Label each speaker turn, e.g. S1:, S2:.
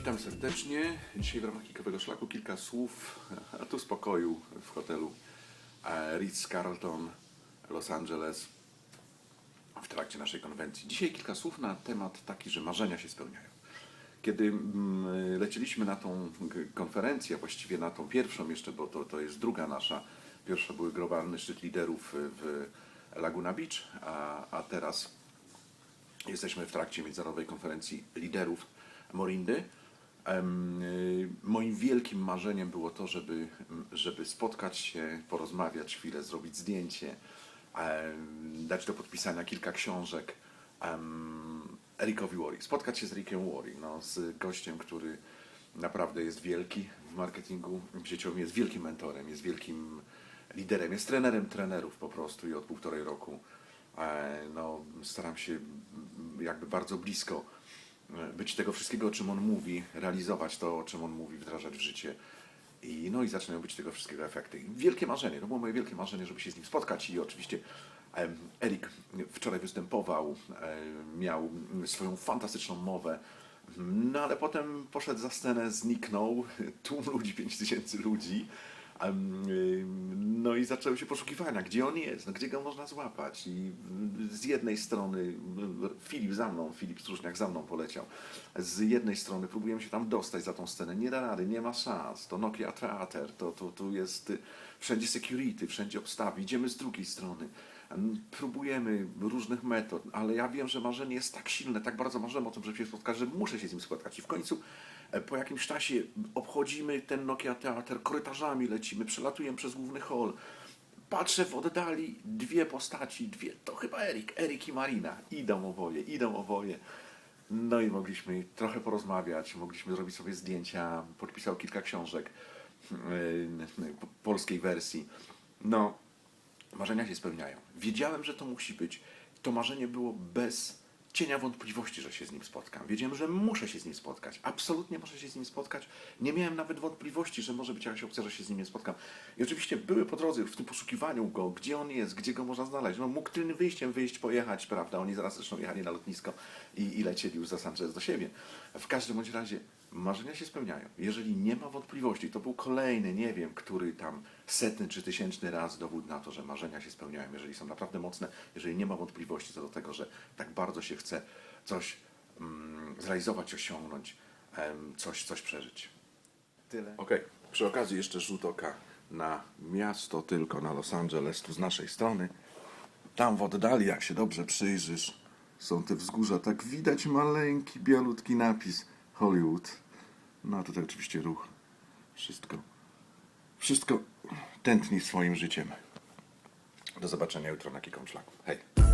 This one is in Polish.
S1: Witam serdecznie. Dzisiaj w ramach Kikowego Szlaku kilka słów, a tu spokoju w hotelu e, Ritz-Carlton, Los Angeles w trakcie naszej konwencji. Dzisiaj kilka słów na temat taki, że marzenia się spełniają. Kiedy mm, lecieliśmy na tą konferencję, właściwie na tą pierwszą jeszcze, bo to, to jest druga nasza, pierwsza były globalny szczyt liderów w Laguna Beach, a, a teraz Jesteśmy w trakcie międzynarodowej konferencji liderów Morindy. Y, Moim wielkim marzeniem było to, żeby, żeby spotkać się, porozmawiać chwilę, zrobić zdjęcie, dać do podpisania kilka książek Erikowi Warwick. Spotkać się z Rickiem Warwick, no, z gościem, który naprawdę jest wielki w marketingu sieciowym, jest wielkim mentorem, jest wielkim liderem, jest trenerem trenerów po prostu i od półtorej roku e, no, staram się jakby bardzo blisko być tego wszystkiego, o czym on mówi, realizować to, o czym on mówi, wdrażać w życie. I, no i zaczynają być tego wszystkiego efekty. Wielkie marzenie, to było moje wielkie marzenie, żeby się z nim spotkać i oczywiście Erik wczoraj występował, em, miał swoją fantastyczną mowę, no ale potem poszedł za scenę, zniknął, tłum ludzi, 5 tysięcy ludzi, Em, ym, No i zaczęły się poszukiwania, gdzie on jest, no, gdzie go można złapać. I z jednej strony Filip za mną, Filip Strużniak za mną poleciał. Z jednej strony próbujemy się tam dostać za tą scenę. Nie da rady, nie ma szans. To Nokia Theater, to, to jest wszędzie security, wszędzie obstawy. Idziemy z drugiej strony. Em, Próbujemy różnych metod, ale ja wiem, że marzenie jest tak silne, tak bardzo marzyłem o tym, żeby się spotkać, że muszę się z nim spotkać. I w końcu e, po jakimś czasie obchodzimy ten Nokia Teatr, korytarzami lecimy, przelatujemy przez główny hall. Patrzę w oddali dwie postaci, dwie, to chyba Erik, Erik i Marina. Idą oboje, idą oboje. No i mogliśmy trochę porozmawiać, mogliśmy zrobić sobie zdjęcia, podpisał kilka książek yy, po- polskiej wersji. No, marzenia się spełniają. Wiedziałem, że to musi być. To marzenie było bez cienia wątpliwości, że się z nim spotkam. Wiedziałem, że muszę się z nim spotkać. Absolutnie muszę się z nim spotkać. Nie miałem nawet wątpliwości, że może być jakaś opcja, że się z nim nie spotkam. I oczywiście były po drodze w tym poszukiwaniu go, gdzie on jest, gdzie go można znaleźć. No, mógł tylnym wyjściem wyjść, pojechać, prawda? Oni zaraz zresztą jechali na lotnisko i, i lecieli już za Sanchez do siebie. W każdym bądź razie marzenia się spełniają. Jeżeli nie ma wątpliwości, to był kolejny, nie wiem, który tam setny czy tysięczny raz dowód na to, że marzenia się spełniają, jeżeli są naprawdę mocne, jeżeli nie ma wątpliwości co do tego, że tak bardzo się chce coś mm, zrealizować, osiągnąć, em, coś, coś przeżyć.
S2: Tyle.
S1: Okej, przy okazji jeszcze rzut oka na miasto, tylko na Los Angeles, tu z naszej strony. Tam w oddali, jak się dobrze przyjrzysz, są te wzgórza, tak widać maleńki, bialutki napis Hollywood. No a tutaj oczywiście ruch. Wszystko, wszystko tętni swoim życiem. Do zobaczenia jutro na Kikom Szlaku. Hej!